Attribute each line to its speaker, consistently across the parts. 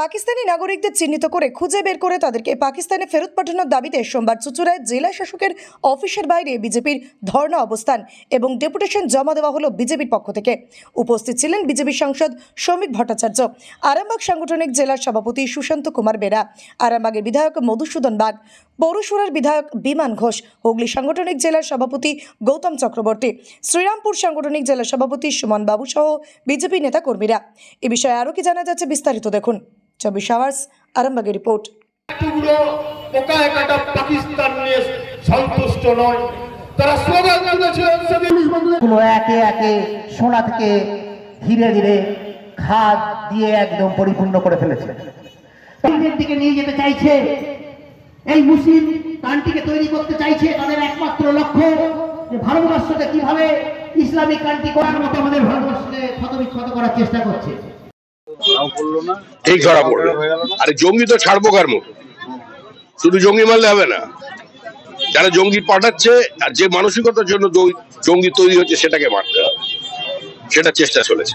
Speaker 1: পাকিস্তানি নাগরিকদের চিহ্নিত করে খুঁজে বের করে তাদেরকে পাকিস্তানে ফেরত পাঠানোর দাবিতে সোমবার চুচুড়ায় জেলা শাসকের অফিসের বাইরে বিজেপির ধর্ণা অবস্থান এবং ডেপুটেশন জমা দেওয়া হলো বিজেপির পক্ষ থেকে। উপস্থিত ছিলেন বিজেপি সাংসদ শ্রমিক ভট্টাচার্য, আরামবাগ সাংগঠনিক জেলার সভাপতি সুশান্ত কুমার বেরা, আরামবাগের বিধায়ক মধুসূদন বাগ পৌরসুরার বিধায়ক বিমান ঘোষ, হুগলি সাংগঠনিক জেলার সভাপতি গৌতম চক্রবর্তী, শ্রীরামপুর সাংগঠনিক জেলা সভাপতি সুমন বাবু সহ বিজেপি নেতাকর্মীরা। এ বিষয়ে আরও কি জানা যাচ্ছে বিস্তারিত দেখুন। চব্বিশ আওয়ার্স আরামবাগের রিপোর্ট।
Speaker 2: একটুগুলো পোকায় কাটা পাকিস্তান নিয়ে সন্তুষ্ট নয়। তারা স্লোগান
Speaker 3: একে একে সোনা থেকে ধীরে ধীরে খাদ দিয়ে একদম পরিপূর্ণ করে ফেলেছে।
Speaker 4: দিকে নিয়ে যেতে চাইছে এই মুসলিম কান্ট্রিকে তৈরি করতে চাইছে তাদের একমাত্র লক্ষ্য যে ভারতবর্ষকে কীভাবে ইসলামিক কান্ট্রি করার মতো আমাদের ভারতবর্ষকে ক্ষতবিক্ষত করার চেষ্টা করছে।
Speaker 5: ঠিক ধরা পড়ল। আরে জঙ্গি তো ছাড়বো কার মতো শুধু জঙ্গি মারলে হবে না। যারা জঙ্গি পাঠাচ্ছে আর যে মানসিকতার জন্য জঙ্গি তৈরি হচ্ছে সেটাকে মারতে হবে। সেটা চেষ্টা চলেছে।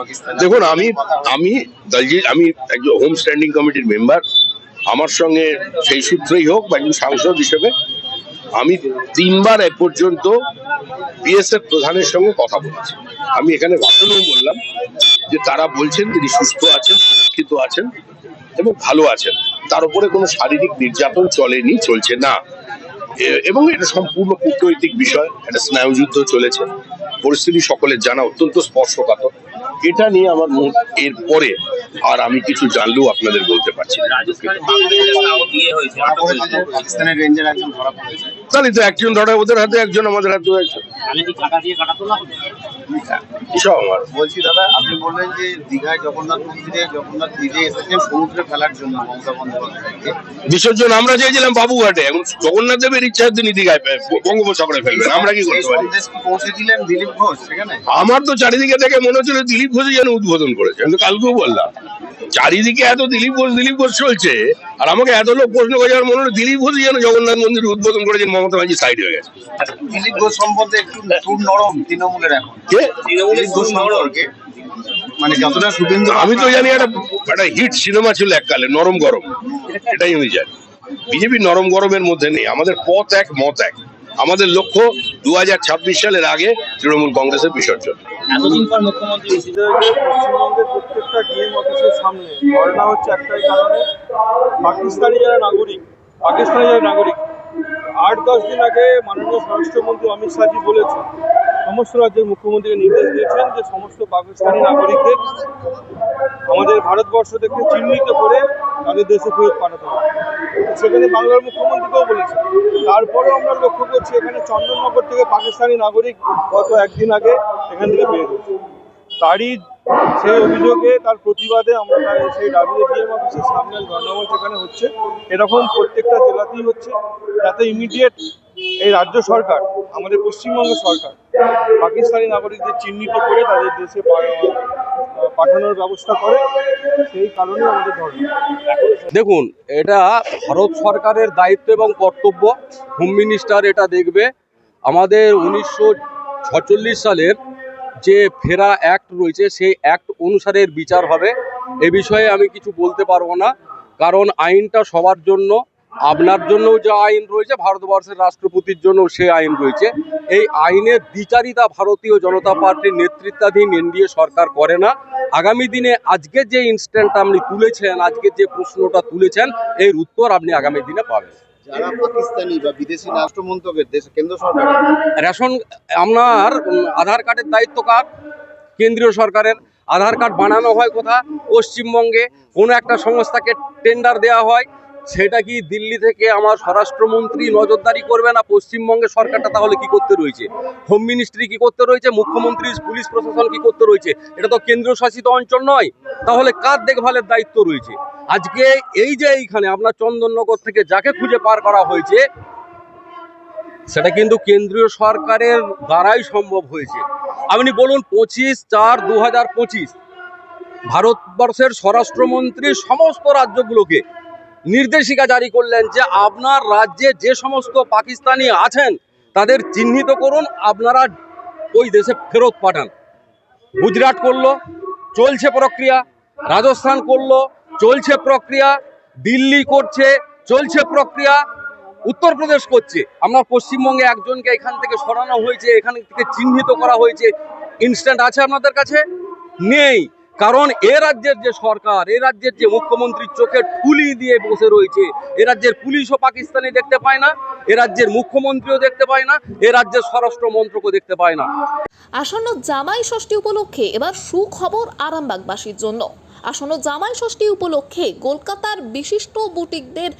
Speaker 6: পাকিস্তান
Speaker 5: দেখুন আমি আমি দলজিৎ আমি একজন হোম স্ট্যান্ডিং কমিটির মেম্বার আমার সঙ্গে সেই সূত্রেই হোক বা একজন সাংসদ হিসেবে আমি তিনবার এ পর্যন্ত বিএসএফ প্রধানের সঙ্গে কথা বলেছি। আমি এখানে ভাষণও বললাম যে তারা বলছেন তিনি সুস্থ আছেন, সুরক্ষিত আছেন এবং ভালো আছেন। তার উপরে কোনো শারীরিক নির্যাতন চলেনি, চলছে না। এবং এটা সম্পূর্ণ কূটনৈতিক বিষয়, একটা স্নায়ুযুদ্ধ চলেছে। পরিস্থিতি সকলের জানা অত্যন্ত স্পর্শকাতর। এটা নিয়ে আমার এর পরে আর আমি কিছু জানলেও আপনাদের বলতে পারছি তাহলে তো একজন ধরা ওদের হাতে একজন আমাদের হাতে একজন। আমার
Speaker 6: বলছি দাদা আপনি বললেন যে দীঘায় জগন্নাথ মন্দিরে জগন্নাথ নিজে এসেছেন সমুদ্রে ফেলার জন্য মমতা বন্দ্যোপাধ্যায়কে।
Speaker 5: বিসর্জন আমরা চেয়েছিলাম বাবুঘাটে। এখন জগন্নাথ দেবের ইচ্ছা তিনি দীঘায় বঙ্গোপসাগরে ফেলবেন। আমরা কি করতে পারি?
Speaker 6: পৌঁছেছিলেন দিলীপ ঘোষ সেখানে?
Speaker 5: আমার তো চারিদিকে দেখে মনে হচ্ছিল দিলীপ ঘোষ যেন উদ্বোধন করেছে। আমি তো কালকেও বললাম। চারিদিকে এত দিলীপ ঘোষ দিলীপ ঘোষ চলছে আর আমাকে এত লোক প্রশ্ন করে আমার মনে হলো দিলীপ ঘোষই যেন জগন্নাথ মন্দির উদ্বোধন করেছেন মমতা ব্যানার্জি সাইড হয়ে গেছে।
Speaker 6: দিলীপ ঘোষ সম্বন্ধে একটু নরম তৃণমূলের এখন।
Speaker 5: কে?
Speaker 6: দিলীপ ঘোষ মানে যতটা শুভেন্দু
Speaker 5: আমি তো জানি একটা একটা হিট সিনেমা ছিল এককালে নরম গরম। এটাই আমি জানি। বিজেপি নরম গরমের মধ্যে নেই। আমাদের পথ এক মত এক। আমাদের লক্ষ্য দু হাজার ছাব্বিশ সালের আগে তৃণমূল কংগ্রেসের বিসর্জন।
Speaker 7: সামনে। ধর্ণা হচ্ছে একটাই কারণে পাকিস্তানি যারা নাগরিক, পাকিস্তানি যারা নাগরিক, আট দশ দিন আগে মাননীয় স্বরাষ্ট্রমন্ত্রী অমিত শাহজি বলেছেন, সমস্ত রাজ্যের মুখ্যমন্ত্রীকে নির্দেশ দিয়েছেন যে সমস্ত পাকিস্তানি নাগরিকদের আমাদের ভারতবর্ষ থেকে চিহ্নিত করে তাদের দেশে ফেরত পাঠাতে হবে। সেখানে বাংলার মুখ্যমন্ত্রীকেও বলেছেন। তারপরেও আমরা লক্ষ্য করছি এখানে চন্দননগর থেকে পাকিস্তানি নাগরিক গত একদিন আগে এখান থেকে বের হয়েছে। তারই সেই অভিযোগে তার প্রতিবাদে আমরা সেই ডাব্লিউ ডিএম অফিসের সামনে ধর্নামল সেখানে হচ্ছে। এরকম প্রত্যেকটা জেলাতেই হচ্ছে। যাতে ইমিডিয়েট এই রাজ্য সরকার, আমাদের পশ্চিমবঙ্গ সরকার, পাকিস্তানি নাগরিকদের চিহ্নিত করে তাদের দেশে পাঠানোর ব্যবস্থা করে, সেই কারণে আমাদের ধর্ম
Speaker 8: দেখুন, এটা ভারত সরকারের দায়িত্ব এবং কর্তব্য। হোম মিনিস্টার এটা দেখবে। আমাদের উনিশশো সালের যে ফেরা অ্যাক্ট রয়েছে, সেই অ্যাক্ট অনুসারে বিচার হবে। এ বিষয়ে আমি কিছু বলতে পারব না, কারণ আইনটা সবার জন্য, আপনার জন্যও যে আইন রয়েছে, ভারতবর্ষের রাষ্ট্রপতির জন্য সে আইন রয়েছে। এই আইনের বিচারিতা ভারতীয় জনতা পার্টির নেতৃত্বাধীন এনডিএ সরকার করে না। আগামী দিনে আজকে যে ইনস্ট্যান্ট আপনি তুলেছেন, আজকে যে প্রশ্নটা তুলেছেন, এর উত্তর আপনি আগামী দিনে পাবেন।
Speaker 6: যারা পাকিস্তানি বা বিদেশি রাষ্ট্রমন্ত্রকের দেশ, কেন্দ্র সরকার।
Speaker 8: রেশন, আপনার আধার কার্ডের দায়িত্ব কার? কেন্দ্রীয় সরকারের। আধার কার্ড বানানো হয় কোথা? পশ্চিমবঙ্গে। কোনো একটা সংস্থাকে টেন্ডার দেওয়া হয়। সেটা কি দিল্লি থেকে আমার স্বরাষ্ট্রমন্ত্রী নজরদারি করবে না পশ্চিমবঙ্গের সরকারটা তাহলে কি করতে রয়েছে? হোম মিনিস্ট্রি কি করতে রয়েছে? মুখ্যমন্ত্রী, পুলিশ প্রশাসন কি করতে রয়েছে? এটা তো কেন্দ্রীয় শাসিত অঞ্চল নয়। তাহলে কার দেখভালের দায়িত্ব রয়েছে? আজকে এই যে এইখানে আপনার চন্দননগর থেকে যাকে খুঁজে পার করা হয়েছে, সেটা কিন্তু কেন্দ্রীয় সরকারের দ্বারাই সম্ভব হয়েছে। আপনি বলুন, পঁচিশ চার দু হাজার পঁচিশ, ভারতবর্ষের স্বরাষ্ট্রমন্ত্রী সমস্ত রাজ্যগুলোকে নির্দেশিকা জারি করলেন যে আপনার রাজ্যে যে সমস্ত পাকিস্তানি আছেন, তাদের চিহ্নিত করুন, আপনারা ওই দেশে ফেরত পাঠান। গুজরাট করল, চলছে প্রক্রিয়া, রাজস্থান করল, চলছে প্রক্রিয়া, দিল্লি করছে, চলছে প্রক্রিয়া, উত্তরপ্রদেশ করছে। আমরা পশ্চিমবঙ্গে একজনকে এখান থেকে সরানো হয়েছে, এখান থেকে চিহ্নিত করা হয়েছে। ইনস্ট্যান্ট আছে আপনাদের কাছে? নেই। কারণ এ রাজ্যের যে সরকার, এ রাজ্যের যে মুখ্যমন্ত্রী চোখে ঠুলি দিয়ে বসে রয়েছে, এ রাজ্যের পুলিশও পাকিস্তানি দেখতে পায় না, এ রাজ্যের মুখ্যমন্ত্রীও দেখতে পায় না, এ রাজ্যের স্বরাষ্ট্র মন্ত্রকও দেখতে পায় না।
Speaker 9: আসন্ন জামাই ষষ্ঠী উপলক্ষে এবার সুখবর আরামবাগবাসীর জন্য। আসন্ন জামাই ষষ্ঠী উপলক্ষে কলকাতার বিশিষ্ট বুটিকদের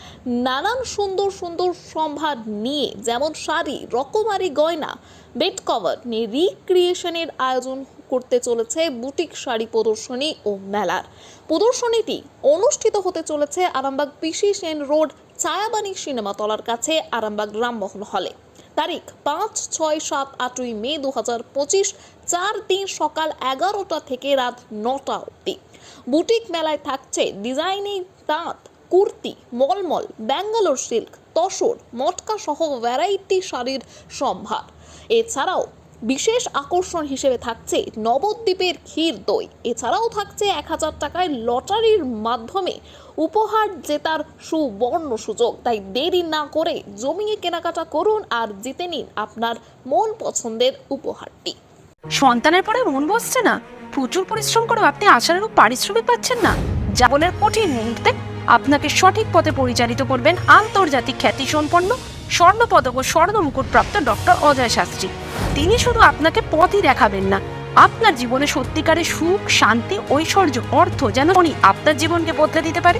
Speaker 9: নানান সুন্দর সুন্দর সম্ভার নিয়ে, যেমন শাড়ি, রকমারি গয়না, বেড কভার নিয়ে রিক্রিয়েশনের আয়োজন করতে চলেছে বুটিক শাড়ি প্রদর্শনী ও মেলার। প্রদর্শনীটি অনুষ্ঠিত হতে চলেছে Arambagh PC Sen road, Chhayabani cinema তলার কাছে আরামবাগ রামমোহন হলে। তারিখ পাঁচ, ছয়, সাত, আটই মে দু হাজার পঁচিশ, চার দিন সকাল এগারোটা থেকে রাত নটা অবধি। বুটিক মেলায় থাকছে ডিজাইনিং তাঁত, কুর্তি, মলমল, ব্যাঙ্গালোর সিল্ক, তসর, মটকা সহ ভ্যারাইটি শাড়ির সম্ভার। এছাড়াও বিশেষ আকর্ষণ হিসেবে থাকছে নবদ্বীপের ক্ষীর দই। এছাড়াও থাকছে এক হাজার টাকায় লটারির মাধ্যমে উপহার জেতার সুবর্ণ সুযোগ। তাই দেরি না করে জমিয়ে কেনাকাটা করুন আর জিতে নিন আপনার মন পছন্দের উপহারটি।
Speaker 10: সন্তানের পরে মন বসছে না। প্রচুর পরিশ্রম করেও আপনি আশানুরূপ পারিশ্রমিক পাচ্ছেন না। জীবনের কঠিন মুহূর্তে আপনাকে সঠিক পথে পরিচালিত করবেন আন্তর্জাতিক খ্যাতি সম্পন্ন স্বর্ণপদক ও স্বর্ণ মুকুটপ্রাপ্ত ডক্টর অজয় শাস্ত্রী। তিনি শুধু আপনাকে পথই দেখাবেন না, আপনার জীবনে সত্যিকারের সুখ, শান্তি, ঐশ্বর্য, অর্থ যেন উনি আপনার জীবনকে বদলে দিতে পারে।